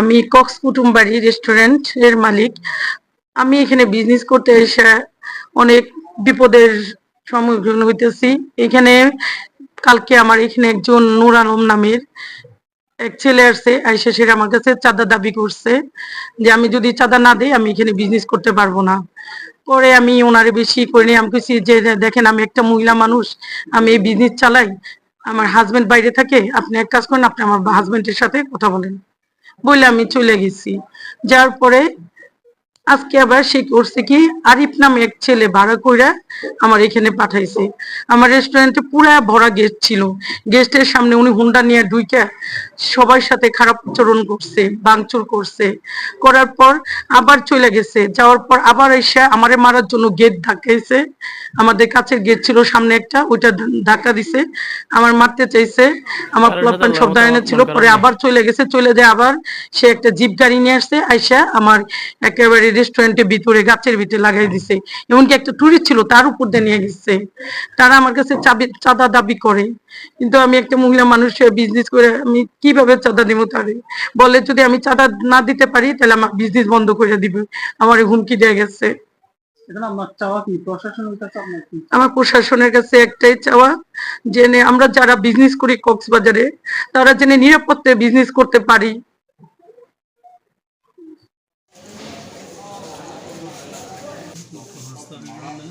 আমি কক্স কুটুমবাড়ি রেস্টুরেন্টের মালিক। আমি এখানে বিজনেস করতে এসে অনেক বিপদের সম্মুখীন হইতেছি। এখানে কালকে আমার এখানে একজন নূর আলম নামের এক ছেলে আসছে, আইসা সেটা আমার কাছে চাঁদা দাবি করছে যে আমি যদি চাঁদা না দিই, আমি এখানে বিজনেস করতে পারব না। পরে আমি ওনারে বেশি করিনি আমি কিছু যে, দেখেন, আমি একটা মহিলা মানুষ, আমি এই বিজনেস চালাই, আমার হাজবেন্ড বাইরে থাকে, আপনি এক কাজ করেন, আপনি আমার হাজবেন্ডের সাথে কথা বলেন। বলে আমি চলে গেছি। যার পরে আজকে আবার সে করছে কি আরিফ নামে এক ছেলে ভাড়া কইরা আমার এখানে পাঠাইছে। আমার রেস্টুরেন্টে পুরা ভরা গেস্ট ছিল। গেস্টের সামনে উনি হুন্ডা নিয়ে ঢুইকা সবার সাথে খারাপ আচরণ করছে ভাঙচুর করছে। করার পর আবার চলে গেছে। যাওয়ার পর আবার এসে আমারে মারার জন্য গেট ধাক্কাইছে। আমাদের কাছের গেট ছিল সামনে একটা ওইটা ধাক্কা দিছে। আমার মারতে চাইছে। আমার প্লাপান সব দাঁড়ানো ছিল। পরে আবার চলে গেছে। চলে যায় আবার সে একটা জিপ গাড়ি নিয়ে আসছে। আইসা আমার একেবারে রেস্টুরেন্টের ভিতরে গাছের ভিতরে লাগাই দিছে। এমনকি একটা টুরিস্ট ছিল তার উপর দিয়ে নিয়ে গেছে। তারা আমার কাছে চাবি চাঁদা দাবি করে। কিন্তু আমি একটা মহিলা মানুষের বিজনেস করে আমি কীভাবে চাঁদা দিব তারে? বলে যদি আমি চাঁদা না দিতে পারি তাহলে আমার বিজনেস বন্ধ করে দিবে। আমার হুমকি দেয়া গেছে। আমার প্রশাসনের কাছে একটাই চাওয়া যে নে- আমরা যারা বিজনেস করি কক্সবাজারে তারা যেন নিরাপত্তে বিজনেস করতে পারি। Voilà.